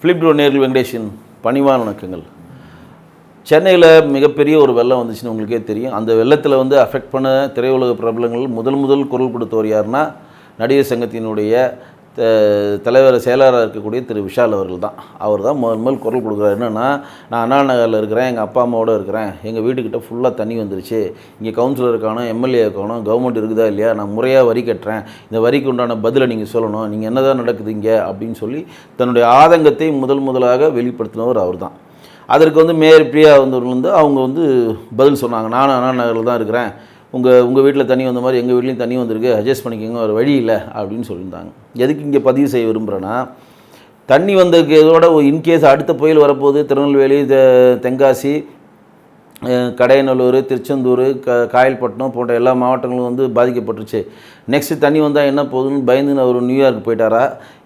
Philip bro நேரில் வெங்கடேஷன் பணிவான வணக்கங்கள். சென்னையில் மிகப்பெரிய ஒரு வெள்ளம் வந்துச்சுன்னு உங்களுக்கே தெரியும். அந்த வெள்ளத்தில் வந்து அஃபெக்ட் பண்ண திரையுலக பிரபலங்கள் முதல் முதல் குரல் கொடுத்தவர் யாருன்னா நடிகர் சங்கத்தினுடைய தலைவர் செயலாளராக இருக்கக்கூடிய திரு விஷால் அவர்கள் தான். அவர் தான் முதல் முதல் குரல் கொடுக்குறாரு. என்னென்னா நான் அண்ணா நகரில் இருக்கிறேன் எங்கள் அப்பா அம்மாவோட இருக்கிறேன். எங்கள் வீட்டுக்கிட்ட ஃபுல்லாக தண்ணி வந்துருச்சு. இங்கே கவுன்சிலர் இருக்கானோ எம்எல்ஏ காணும் கவர்மெண்ட் இருக்குதா இல்லையா? நான் முறையாக வரி கட்டுறேன். இந்த வரிக்கு உண்டான பதிலை நீங்கள் சொல்லணும். நீங்கள் என்ன தான் நடக்குது இங்கே? அப்படின்னு சொல்லி தன்னுடைய ஆதங்கத்தை முதல் முதலாக வெளிப்படுத்தினவர் அவர் தான். அதற்கு வந்து மேயர் பிரியா வந்தவர்கள் வந்து அவங்க வந்து பதில் சொன்னாங்க. நானும் அண்ணா நகரில் தான் இருக்கிறேன். உங்கள் உங்கள் வீட்டில் தண்ணி வந்த மாதிரி எங்கள் வீட்லேயும் தண்ணி வந்திருக்கு அட்ஜஸ்ட் பண்ணிக்கோங்க ஒரு வழி இல்லை அப்படின்னு சொல்லியிருந்தாங்க. எதுக்கு இங்கே பதிவு செய்ய விரும்புகிறேன்னா தண்ணி வந்ததுக்கு இதோட இன்கேஸ் அடுத்த புயல் வரப்போகுது திருநெல்வேலி தெ- தென்காசி கடையநல்லூர் திருச்செந்தூர் க காயல்பட்டினம் போன்ற எல்லா மாவட்டங்களும் வந்து பாதிக்கப்பட்டுருச்சு. நெக்ஸ்ட்டு தண்ணி வந்தால் என்ன போகுதுன்னு பயந்துன்னு அவர் நியூயார்க் போயிட்டாரா?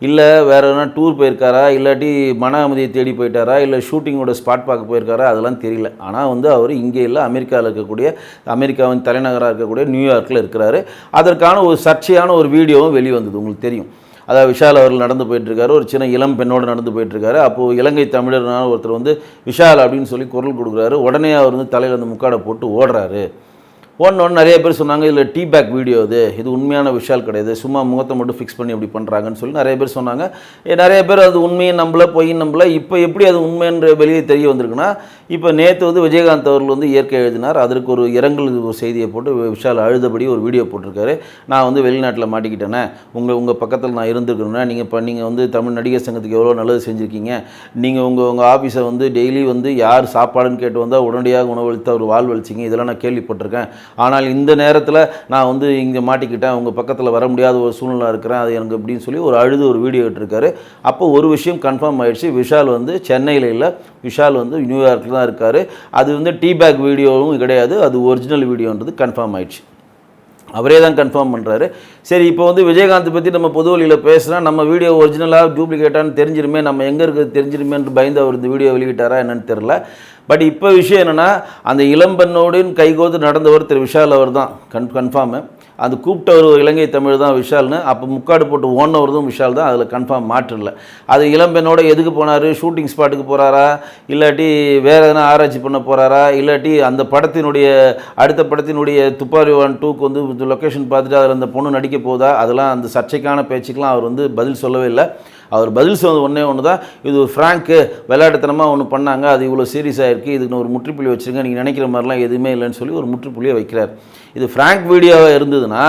இல்லை வேறு எதனா டூர் போயிருக்காரா? இல்லாட்டி மன அமைதியை தேடி போயிட்டாரா? இல்லை ஷூட்டிங்கோட ஸ்பாட் பார்க்க போயிருக்காரா? அதெல்லாம் தெரியல. ஆனால் வந்து அவர் இங்கே இல்லை அமெரிக்காவில் இருக்கக்கூடிய அமெரிக்காவின் தலைநகராக இருக்கக்கூடிய நியூயார்க்கில் இருக்கிறாரு. அதற்கான ஒரு சர்ச்சையான ஒரு வீடியோவும் வெளிவந்தது உங்களுக்கு தெரியும். அதாவது விஷால் அவர்கள் நடந்து போயிட்டுருக்காரு ஒரு சின்ன இளம் பெண்ணோடு நடந்து போயிட்டுருக்காரு. அப்போது இலங்கை தமிழர்னால ஒருத்தர் வந்து விஷால் அப்படின்னு சொல்லி குரல் கொடுக்குறாரு. உடனே அவர் வந்து தலையில் அந்த முக்காடை போட்டு ஓடுறாரு. ஒன்று நிறைய பேர் சொன்னாங்க இதில் டீ பேக் வீடியோ இது. இது உண்மையான விஷால் கிடையாது. சும்மா முகத்தை மட்டும் ஃபிக்ஸ் பண்ணி இப்படி பண்ணுறாங்கன்னு சொல்லி நிறைய பேர் சொன்னாங்க. நிறைய பேர் அது உண்மையை நம்பல பொய்யும் நம்பல. இப்போ எப்படி அது உண்மைன்ற வெளியே தெரிய வந்திருக்குன்னா இப்போ நேற்று வந்து விஜயகாந்த் அவர்கள் வந்து இயற்கை எழுதினார். அதற்கு ஒரு இரங்கல் ஒரு செய்தியை போட்டு விஷால் அழுதபடி ஒரு வீடியோ போட்டிருக்காரு. நான் வந்து வெளிநாட்டில் மாட்டிக்கிட்டேனே. உங்கள் உங்கள் பக்கத்தில் நான் இருந்திருக்கணும்னா நீங்கள் இப்போ நீங்கள் வந்து தமிழ் நடிகர் சங்கத்துக்கு எவ்வளோ நல்லது செஞ்சுருக்கீங்க? நீங்கள் உங்கள் உங்கள் ஆஃபீஸை வந்து டெய்லி வந்து யார் சாப்பாடுன்னு கேட்டு வந்தால் உடனடியாக உணவளித்து அவர் வாழ்வழிச்சிங்க இதெல்லாம் நான் கேள்விப்பட்டிருக்கேன். ஆனால் இந்த நேரத்தில் நான் வந்து இங்கே மாட்டிக்கிட்டேன். உங்கள் பக்கத்தில் வர முடியாத ஒரு சூழ்நிலை இருக்கிறேன். அது எனக்கு அப்படின்னு சொல்லி ஒரு அழுது ஒரு வீடியோ இட்டிருக்காரு. அப்போ ஒரு விஷயம் கன்ஃபார்ம் ஆயிடுச்சு. விஷால் வந்து சென்னையில் இல்லை. விஷால் வந்து நியூயார்க்கில் தான் இருக்கார். அது வந்து டீ பேக் வீடியோவும் கிடையாது. அது ஒரிஜினல் வீடியோன்றது கன்ஃபார்ம் ஆயிடுச்சு. அவரே தான் கன்ஃபார்ம் பண்ணுறாரு சரி இப்போ வந்து விஜயகாந்த் பற்றி நம்ம பொது வழியில் பேசுனா நம்ம வீடியோ ஒரிஜினலாக டூப்ளிகேட்டான்னு தெரிஞ்சிருமே நம்ம எங்கே இருக்கிறது தெரிஞ்சிருமேன்ட்டு பயந்து அவர் இந்த வீடியோ வெளியிட்டாரா என்னன்னு தெரில பட் இப்போ விஷயம் என்னென்னா அந்த இளம்பெண்ணோடு கைகோத்து நடந்தவர் திரு விஷால் அவர் தான் கன் கன்ஃபார்மு அது கூப்பிட்டவர் ஒரு இலங்கை தமிழ் தான் விஷால்னு அப்போ முக்காடு போட்டு ஓடினவர்தும் விஷால் தான் அதில் கன்ஃபார்ம் மாற்றில்ல அது இளம்பெண்ணோட எதுக்கு போனார்? ஷூட்டிங் ஸ்பாட்டுக்கு போகிறாரா இல்லாட்டி வேறு எதனா ஆராய்ச்சி பண்ண போகிறாரா இல்லாட்டி அந்த படத்தினுடைய அடுத்த படத்தினுடைய துப்பாரி ஒன் டூக்கு வந்து லொக்கேஷன் பார்த்துட்டு அதில் அந்த பொண்ணு நடிக்க போதா? அதெல்லாம் அந்த சர்ச்சைக்கான பேச்சுக்கெலாம் அவர் வந்து பதில் சொல்லவே இல்லை. அவர் பதில் சொன்னது ஒன்றே ஒன்று தான் இது ஒரு ஃப்ராங்க்கு விளையாட்டுத்தனமாக ஒன்று பண்ணாங்க. அது இவ்வளோ சீரியஸாக இருக்குது இதுக்கு ஒரு முற்றுப்புள்ளி வச்சுருங்க நீங்கள் நினைக்கிற மாதிரிலாம் எதுவுமே இல்லைன்னு சொல்லி ஒரு முற்றுப்புள்ளியை வைக்கிறார். இது ஃப்ராங்க் வீடியோவாக இருந்ததுன்னா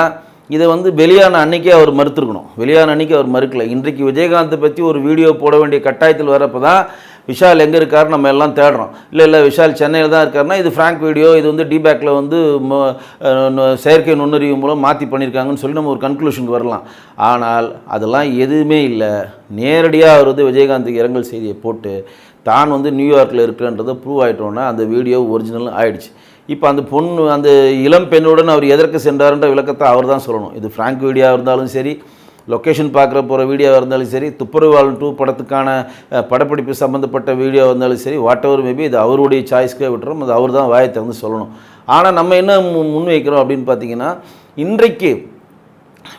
இதை வந்து வெளியான அன்னைக்கே அவர் மறுத்துருக்கணும். வெளியான அன்னைக்கு அவர் மறுக்கல. இன்றைக்கு விஜயகாந்தை பற்றி ஒரு வீடியோ போட வேண்டிய கட்டாயத்தில் வரப்போ தான் விஷால் எங்கே இருக்கார் நம்ம எல்லாம் தேடுறோம். இல்லை இல்லை விஷால் சென்னையில் தான் இருக்காருன்னா இது ஃப்ராங்க் வீடியோ இது வந்து டிபேக்கில் வந்து ம- செயற்கை நுண்ணறிவு மூலம் மாற்றி பண்ணியிருக்காங்கன்னு சொல்லி நம்ம ஒரு கன்க்ளூஷனுக்கு வரலாம். ஆனால் அதெல்லாம் எதுவுமே இல்லை. நேரடியாக அவர் வந்து விஜயகாந்துக்கு இரங்கல் செய்தியை போட்டு தான் வந்து நியூயார்க்கில் இருக்கிறன்றதை ப்ரூவ் ஆகிட்டோன்னா அந்த வீடியோ ஒரிஜினல் ஆயிடுச்சு. இப்போ அந்த பொண்ணு அந்த இளம் பெண்ணுடன் அவர் எதற்கு சென்றார்ன்ற விளக்கத்தை அவர் தான் சொல்லணும். இது ஃப்ராங்க் வீடியோவாக இருந்தாலும் சரி லொக்கேஷன் பார்க்குற போகிற வீடியோவாக இருந்தாலும் சரி துப்புரவாளன் டூ படத்துக்கான படப்பிடிப்பு சம்மந்தப்பட்ட வீடியோவாக இருந்தாலும் சரி வாட் எவர் மேபி இது அவருடைய சாய்ஸ்க்கே விட்டுறோம் அது அவர் தான் வாயை திறந்து சொல்லணும். ஆனால் நம்ம என்ன முன்வைக்கிறோம் அப்படின்னு பார்த்தீங்கன்னா இன்றைக்கு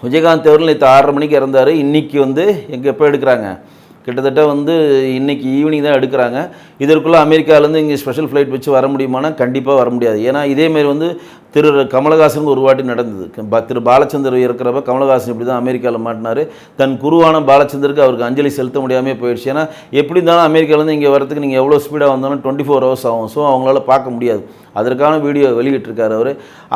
விஜயகாந்த் அவர்கள் நேற்று ஆறரை மணிக்கு இறந்தார் இன்றைக்கி வந்து எங்கே எப்போ எடுக்கிறாங்க? கிட்டத்தட்ட வந்து இன்னைக்கு ஈவினிங் தான் எடுக்கிறாங்க. இதற்குள்ளே அமெரிக்காவிலேருந்து இங்கே ஸ்பெஷல் ஃப்ளைட் வச்சு வர முடியுமானா கண்டிப்பாக வர முடியாது. ஏன்னா இதேமாரி வந்து திரு கமலஹாசனுக்கு ஒரு வாட்டி நடந்தது. திரு பாலச்சந்தர் இருக்கிறப்ப கமலஹாசன் இப்படி தான் அமெரிக்காவில் மாட்டினார். தன் குருவான பாலச்சந்தருக்கு அவருக்கு அஞ்சலி செலுத்த முடியாமல் போயிடுச்சு. ஏன்னா எப்படி இருந்தாலும் அமெரிக்காவிலேருந்து இங்கே வரதுக்கு நீங்கள் எவ்வளோ ஸ்பீடாக வந்தாலும் டுவெண்ட்டி ஃபோர் ஹவர்ஸ் ஆகும். ஸோ அவங்களால பார்க்க முடியாது. அதற்கான வீடியோ வெளியிட்டிருக்காரு அவர்.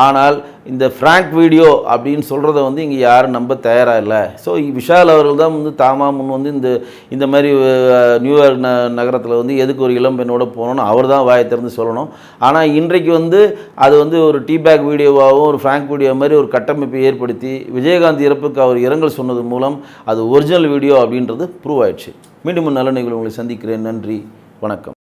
ஆனால் இந்த ஃப்ராங்க் வீடியோ அப்படின்னு சொல்கிறத வந்து இங்கே யாரும் நம்ப தயாராக இல்லை. ஸோ விஷால் அவர்கள் தான் வந்து தாமா முன் வந்து இந்த இந்த மாதிரி நியூயார்க் ந நகரத்தில் வந்து எதுக்கு ஒரு இளம் பெண்ணோட போகணும்னு அவர் தான் வாயை திறந்து சொல்லணும். ஆனால் இன்றைக்கு வந்து அது வந்து ஒரு டீ பேக் வீடியோவாகவும் ஒரு ஃப்ராங்க் வீடியோ மாதிரி ஒரு கட்டமைப்பை ஏற்படுத்தி விஜயகாந்த் இறப்புக்கு அவர் இரங்கல் சொன்னது மூலம் அது ஒரிஜினல் வீடியோ அப்படின்றது ப்ரூவ் ஆயிடுச்சு. மீண்டும் நல்ல நிகழ்வு உங்களை சந்திக்கிறேன். நன்றி. வணக்கம்.